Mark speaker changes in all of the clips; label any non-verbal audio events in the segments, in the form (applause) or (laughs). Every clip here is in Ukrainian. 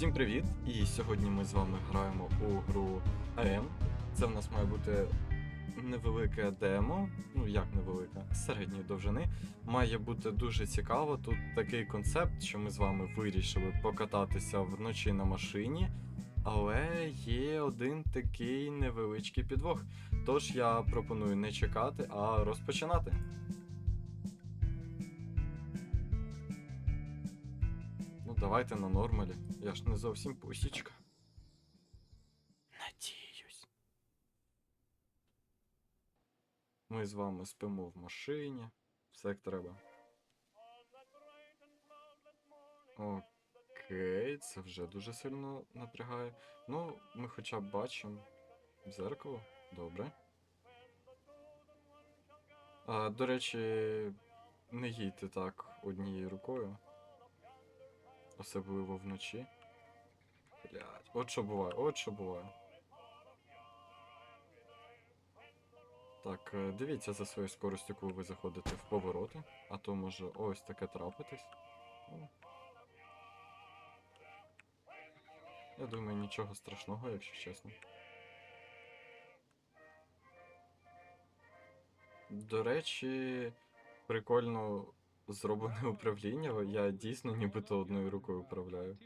Speaker 1: Всім привіт! І сьогодні ми з вами граємо у гру АМ. Це в нас має бути невелике демо, ну як невелике, середньої довжини. Має бути дуже цікаво. Тут такий концепт, що ми з вами вирішили покататися вночі на машині. Але є один такий невеличкий підвох. Тож я пропоную не чекати, а розпочинати. Ну, давайте на нормалі. Я ж не зовсім пусічка. Надіюсь. Ми з вами спимо в машині. Все як треба. Окей, це вже дуже сильно напрягає. Ну, ми хоча б бачимо дзеркало. Добре. А, до речі, не їдьте так однією рукою. Особливо вночі. Блять, от що буває, от що буває. Так, е, дивіться за своєю скоростю, коли ви заходите в повороти, а то може ось таке трапитись. Я думаю, нічого страшного, якщо чесно. До речі, прикольно зроблене управління. Я дійсно нібито одною рукою управляю.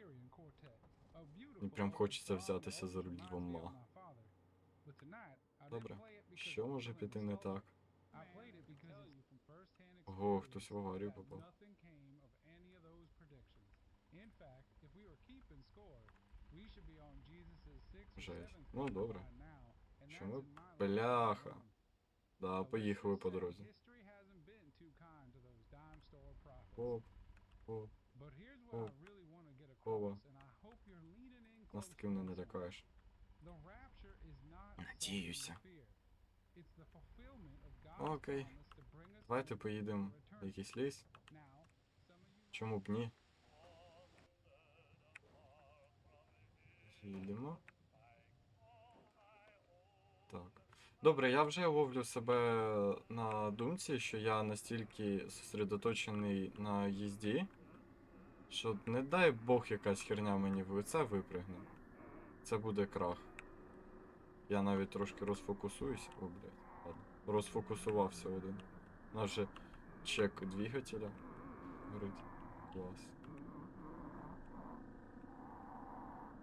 Speaker 2: Мені прям хочеться взятися за руль двома.
Speaker 1: Добре, що може піти не так?
Speaker 2: Ого, хтось в аварію попав.
Speaker 1: Жесть. Ну, добре. Що ми- Бляха. Да, поїхали по дорозі. Оп, оп, оп, ова. нас таким не налякаєш.
Speaker 2: Надіюся.
Speaker 1: Окей. Давайте поїдемо в якийсь ліс. Чому б ні? Їдемо. Так. Добре, я вже ловлю себе на думці, що я настільки зосередоточений на їзді, що не дай Бог якась херня мені в лице випригне. Це буде крах. Я навіть трошки розфокусуюсь. О, блядь, ладно. Розфокусувався один. У нас вже чек двигателя. Горить. Клас.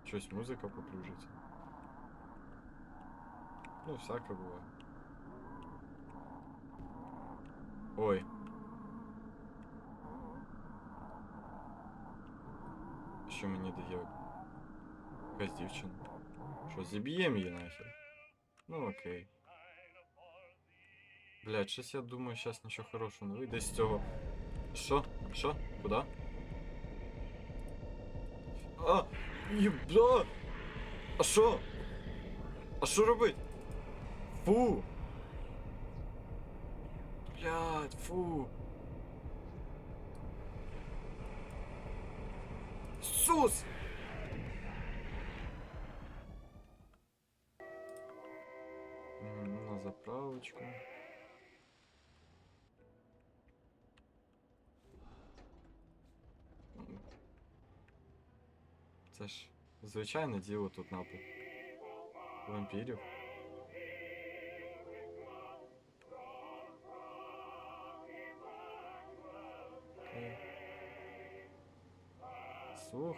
Speaker 1: Щось музика поплюжиться. Ну, всяке буває. Ой. Що мені дає якась дівчина? Що, зіб'єм її нахер? Ну окей. Блядь, щось я думаю, зараз нічого хорошого не вийде з цього. Що? Що? Куда? А! Єбла! А що? А що робить? Фу! Блядь, фу! Сус! М, На заправочку. М. Це ж звичайне діло тут напад. Вампірів.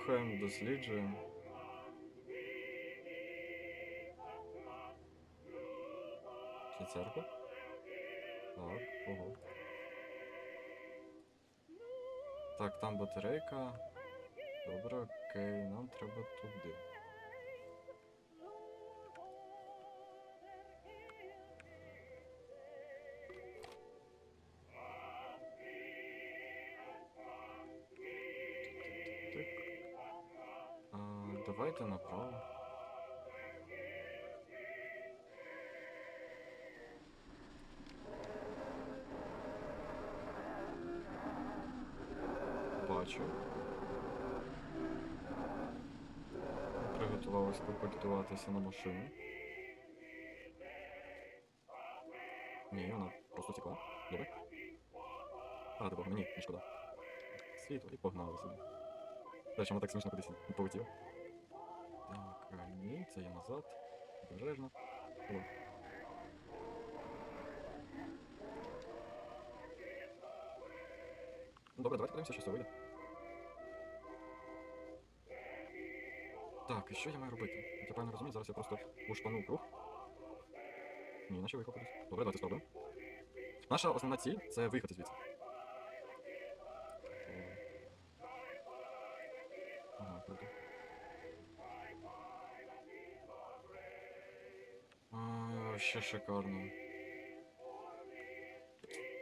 Speaker 1: Слухаємо, досліджуємо. Це церква? Так, ого. Так, там батарейка. Добре, окей, нам треба туди. Бачу. Приготувалась комплектуватися на машину. Ні, вона просто текла. Добре. Ради Бога, мені не шкода. Світло і погнали собі. До речі, воно так смішно кудись полетіло. це я назад. Обережно. О. Ну, Добре, давайте подивимося, що цього вийде. Так, і що я маю робити? Як я правильно розумію, зараз я просто ушпану круг. Ні, наче вихопитись. Добре, давайте спробуємо. Наша основна ціль це виїхати звідси. Ага, круто. А, ще шикарно.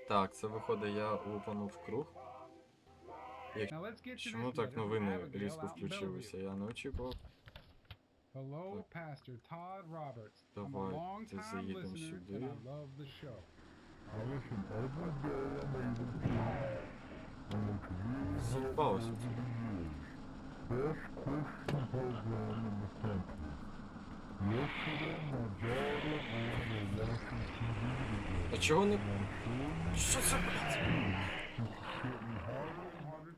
Speaker 1: Так, це виходить, я упанув круг. Як... Чому так новини різко включилися? Я не очікував.
Speaker 2: Hello, Pastor Todd Roberts. I'm a long time listener and I love the show.
Speaker 3: I listen every day I'm to. And
Speaker 1: Заїбалося
Speaker 3: over
Speaker 1: це.
Speaker 3: the years. Best Christian program in the country. Yesterday, my daughter ordered a Washington TV
Speaker 1: А чого не.
Speaker 3: I'm
Speaker 1: Що це,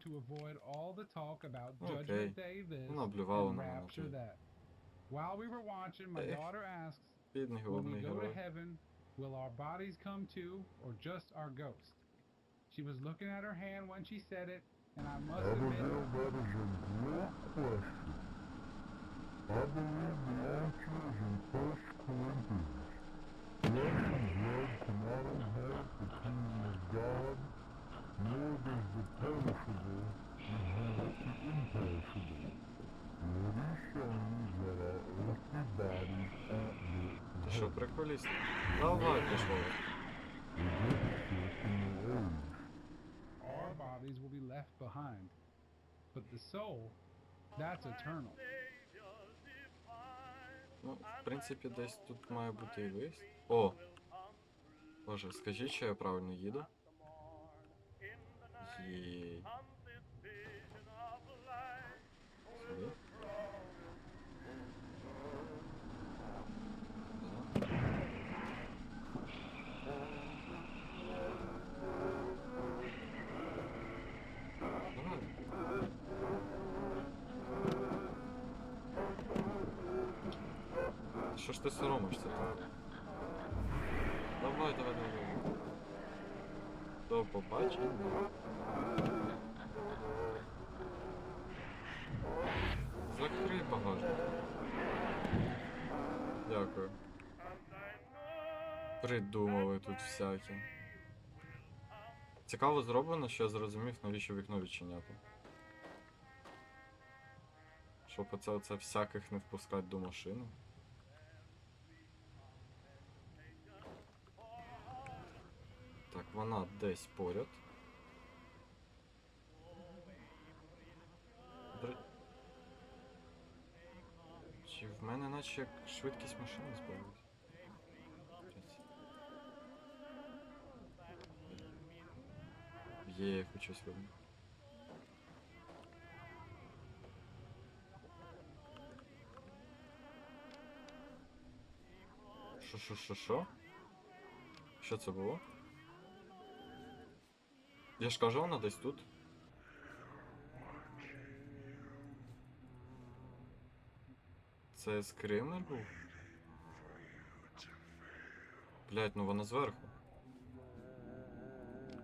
Speaker 2: to avoid all the talk about
Speaker 1: Okay.
Speaker 2: Judgment Day this and. Rapture that. While we were watching, my daughter asks, When we go to heaven, will our bodies come too, or just our ghost? She was looking at her hand when she said it, and I must admit...
Speaker 3: that is a great question. I believe the answer is in 1 Corinthians. Flesh and blood cannot inherit the kingdom of God, nor does the perishable inherit the imperishable.
Speaker 1: Ти що, приколіст? Давай,
Speaker 3: age.
Speaker 2: our bodies will be left behind. But the soul, that's eternal.
Speaker 1: Ну, в принципі, десь тут має бути і виїзд. О! Боже, скажіть, що я правильно їду. Єй. Сюди. Да. Давай. Що ж ти соромишся? Давай, давай, давай. До побачення. Закрий багажник. Дякую. Придумали тут всякі. Цікаво зроблено, що я зрозумів, навіщо вікно відчиняти. Щоб оце, оце всяких не впускати до машини. Вона десь поряд. Чи в мене наче швидкість машини збавилась? Є, хоч щось видно. Що, що, що, що? Що це було? Я ж кажу, вона десь тут. Це скример був? Блять, ну вона зверху.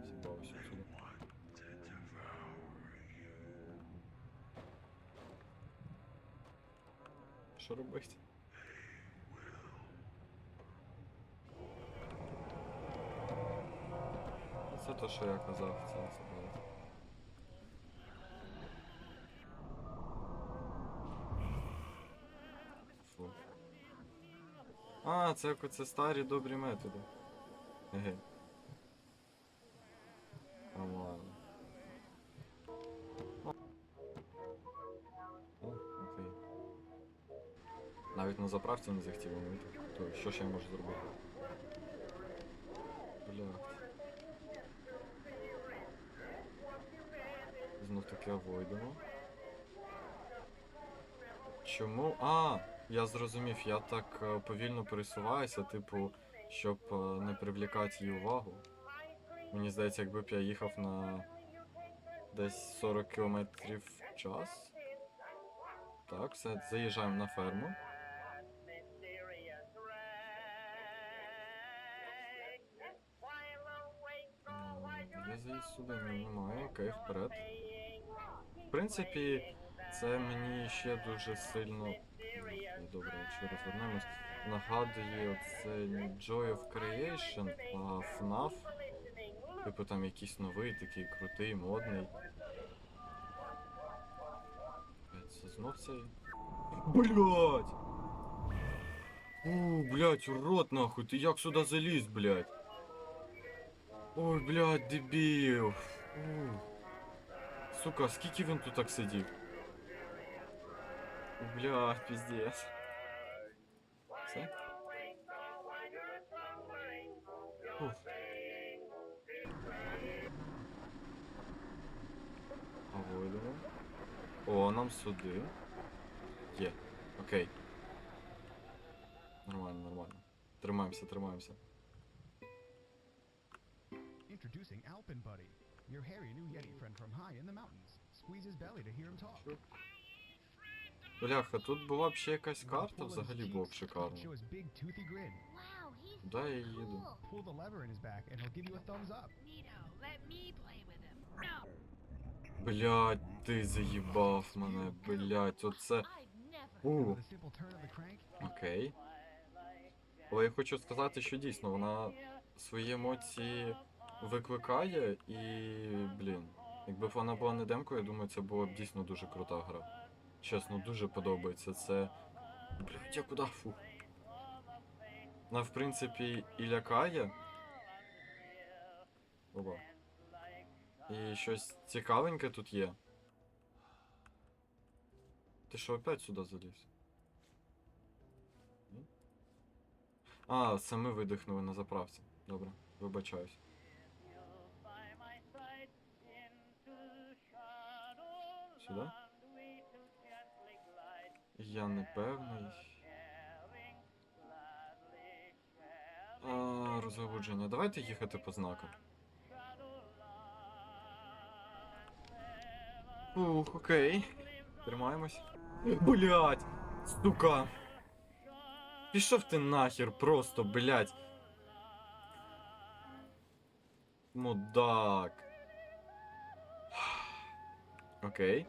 Speaker 1: Зібалася отсюди. Що робити? Це те, що я казав, це забрали. Фу. А, це оце старі добрі методи. Еге. А ладно. О. Окей. Навіть на заправці не захотів мити. То що ще я можу зробити? Блядь. таке вийдемо. Чому... А, я зрозумів, я так е, повільно пересуваюся, типу, щоб е, не привлікати її увагу. Мені здається, якби б я їхав на десь 40 км в час. Так, все, заїжджаємо на ферму. Ну, я заїзд сюди немає, окей, вперед. В принципі, це мені ще дуже сильно. Добре, якщо розвернемось. Нагадує це Joy of Creation, а FNAF. Типу там якийсь новий, такий крутий, модний. Це знов цей. Блять! О, блять, урод нахуй, ти як сюди заліз, блять? Ой, блять, дебіл. Фу. Сука, скільки він тут так сидів? Блять, пиздец. Все? Уф. А вийдемо. О, нам сюди. Є. Окей. Нормально, нормально. Тримаємося, тримаємося.
Speaker 4: Introducing Alpin Buddy, Your hairy new Yeti friend from high in the mountains. Squeeze his belly to hear him talk.
Speaker 1: Бляха, тут була б ще якась карта, взагалі було б шикарно.
Speaker 4: Show his big toothy grin.
Speaker 5: Wow, he's
Speaker 1: Куда я
Speaker 5: so
Speaker 1: їду?
Speaker 5: cool.
Speaker 4: Pull the lever in his back and he'll give you a thumbs up.
Speaker 5: Nito, let me play with him. No,
Speaker 1: Блять, ти заїбав мене, блять, оце.
Speaker 5: I'd never.
Speaker 1: У,
Speaker 4: With a simple turn of the crank,
Speaker 1: окей. Але я хочу сказати, що дійсно вона свої емоції викликає і, блін, якби вона була не демкою, я думаю, це була б дійсно дуже крута гра. Чесно, дуже подобається. Це. Блять, я куди? Фу. Вона, в принципі, і лякає. Опа. І щось цікавеньке тут є. Ти що опять сюди заліз? А, ми видихнули на заправці. Добре, вибачаюсь. Сюди? Я не певний. А, розгалудження. Давайте їхати по знакам. Ух, окей. Тримаємось. Блять! Сука! Пішов ти нахер просто, блять. Мудак. Окей.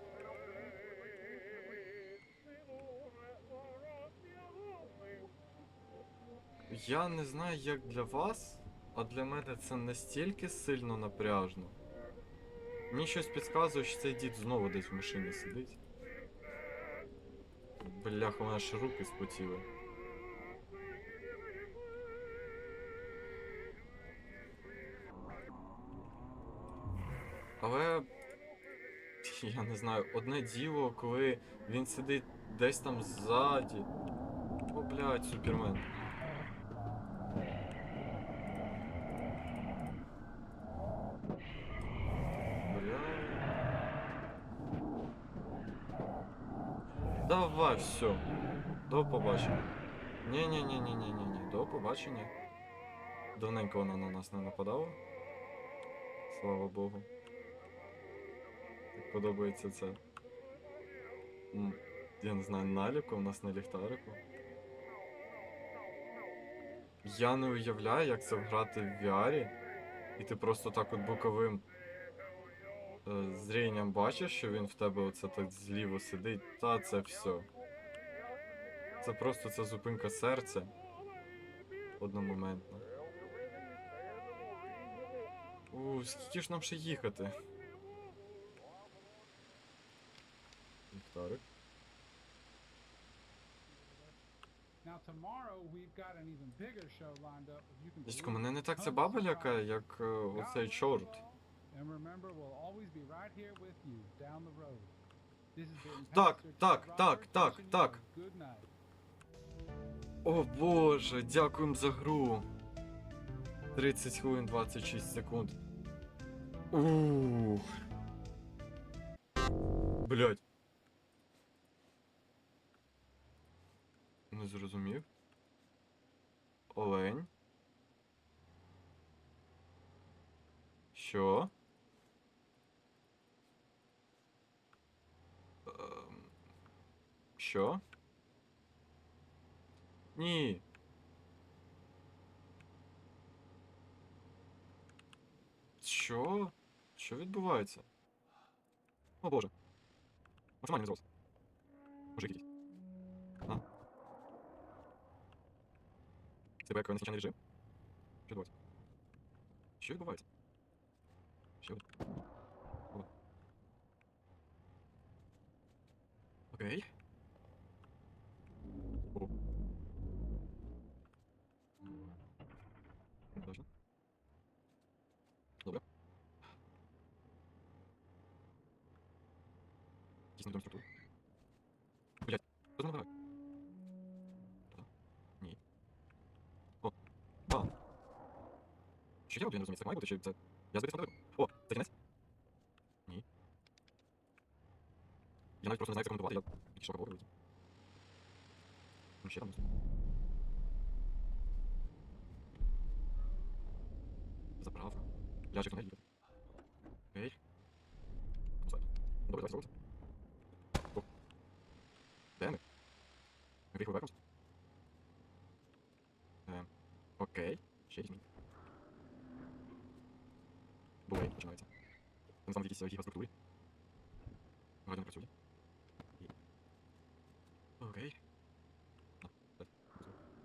Speaker 1: Я не знаю, як для вас, а для мене це настільки сильно напряжно. Мені щось підказує, що цей дід знову десь в машині сидить. Бляха, у мене аж руки спотіли. Але (laughs) я не знаю, одне діло, коли він сидить десь там ззаді. О, блядь, супермен. Блядь. Давай, все. До побачення. Ні-ні-ні-ні-ні-ні. До побачення. Давненько вона на нас не нападала. Слава Богу. Так подобається це. Я не знаю, наліку, у нас на ліхтарику. Я не уявляю, як це грати в VR, і ти просто так от боковим зрінням бачиш, що він в тебе оце так зліво сидить, та це все. Це просто це зупинка серця. Одномоментно. У, скільки ж нам ще їхати?
Speaker 2: Can
Speaker 1: Дідько, мене не так це баба лякає, як е, оцей чорт. Так, так, так, так, так. О боже, дякуємо за гру. 30 хвилин 26 секунд. Ух. Блять. Не зрозумів. Олень. Що? Що? Ні. Що? Що відбувається? О боже. Максимально не зрос. Мужик якийсь. А. Це як насичений режим? Що відбувається? Що відбувається? Що від... Опа. Окей. Якісь невідомі структури. Блять, хто там набирає? Та? Ні. О, а. Що я роблю, я не розумію, це має бути, чи це... Я збився на далеко. О, це кінець? Ні. Я навіть просто не знаю, як це коментувати, я тільки що говорю. Ну, ще там. десь. Заправка. Ляжик тунель їхати. Окей. Абсолютно. Добре, давайте зробити. О. Де ми? Вернемось? Ем. Окей. Ще різні. Булей починається. Там саме якісь гігаструктури. Магазин працює. І... Окей.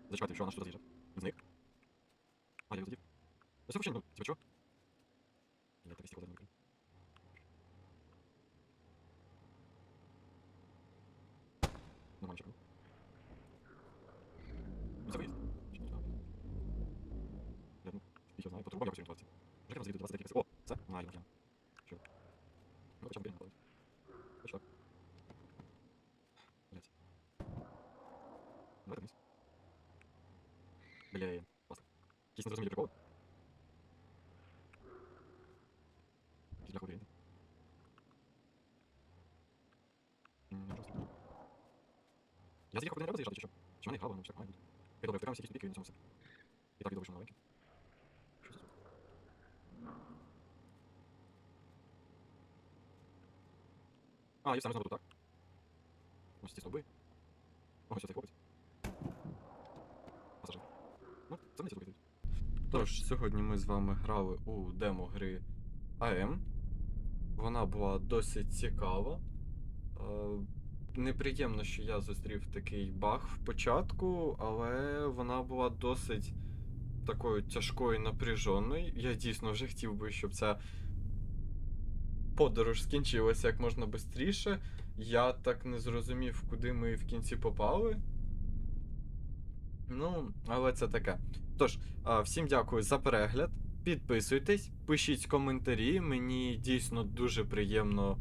Speaker 1: Зачекайте, що тут заїжджав? Він зник. А, я задів. Да все вообще, ну, типа чё? Я так стекло задумал. Нормально чекаю. Ну, це виїзд. Чи не знаю. Я, ну, фіг його знаю, потрубав якось орієнтуватися. Вже треба заїти до 20 О, це? А, я нап'яно. Чого? Ну, хоча б бігно ходить. Хоч так. Блять. Давайте вниз. Блін, класно. Якісь незрозумілі приколи. Якісь для ходіння. Я заїхав, куди не треба заїжджати, чи що? Чи мене грава, ну, так має бути. Я добре, втикаємося якісь на все. І так відомо, що. Що це? А, і саме знову так? Ось ці стовби. Ось цей хлопець. Пасажир. Ну, це мені слухайте. Тож, сьогодні ми з вами грали у демо гри АМ. Вона була досить цікава. Е, Неприємно, що я зустрів такий баг в початку, але вона була досить такою тяжкою напряженою. Я дійсно вже хотів би, щоб ця подорож скінчилася як можна швидше. Я так не зрозумів, куди ми в кінці попали. Ну, але це таке. Тож, всім дякую за перегляд. Підписуйтесь, пишіть коментарі. Мені дійсно дуже приємно,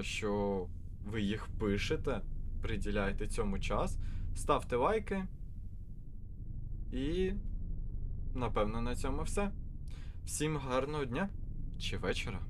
Speaker 1: що ви їх пишете. Приділяйте цьому час. Ставте лайки. І напевно на цьому все. Всім гарного дня чи вечора.